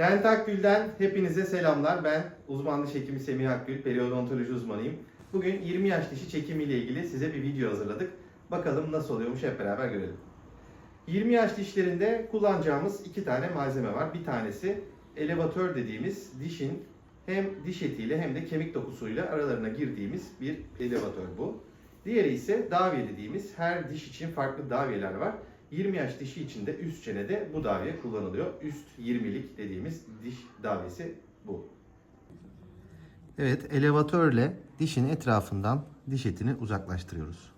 Dent Akgül'den hepinize selamlar. Ben uzman diş hekimi Semih Akgül, periodontoloji uzmanıyım. Bugün 20 yaş dişi çekimiyle ilgili size bir video hazırladık. Bakalım nasıl oluyormuş hep beraber görelim. 20 yaş dişlerinde kullanacağımız iki tane malzeme var. Bir tanesi elevatör dediğimiz dişin hem diş etiyle hem de kemik dokusuyla aralarına girdiğimiz bir elevatör bu. Diğeri ise davye dediğimiz her diş için farklı davyeler var. 20 yaş dişi için de üst çenede bu davye kullanılıyor. Üst 20'lik dediğimiz diş davyesi bu. Evet, elevatörle dişin etrafından diş etini uzaklaştırıyoruz.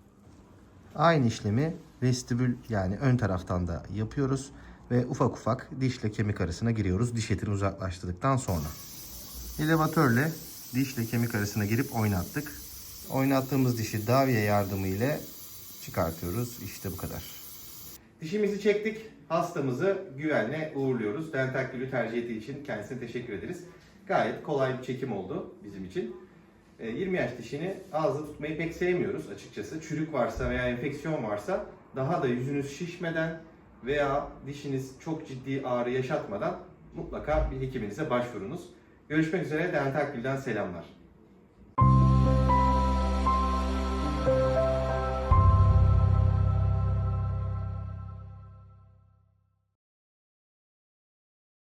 Aynı işlemi vestibül yani ön taraftan da yapıyoruz ve ufak ufak dişle kemik arasına giriyoruz diş etini uzaklaştırdıktan sonra. Elevatörle dişle kemik arasına girip oynattık. Oynattığımız dişi davye yardımıyla çıkartıyoruz. İşte bu kadar. Dişimizi çektik. Hastamızı güvenle uğurluyoruz. Dental Gül'ü tercih ettiği için kendisine teşekkür ederiz. Gayet kolay bir çekim oldu bizim için. Ee, 20 yaş dişini ağızda tutmayı pek sevmiyoruz açıkçası. Çürük varsa veya enfeksiyon varsa daha da yüzünüz şişmeden veya dişiniz çok ciddi ağrı yaşatmadan mutlaka bir hekiminize başvurunuz. Görüşmek üzere Dental Gül'den selamlar.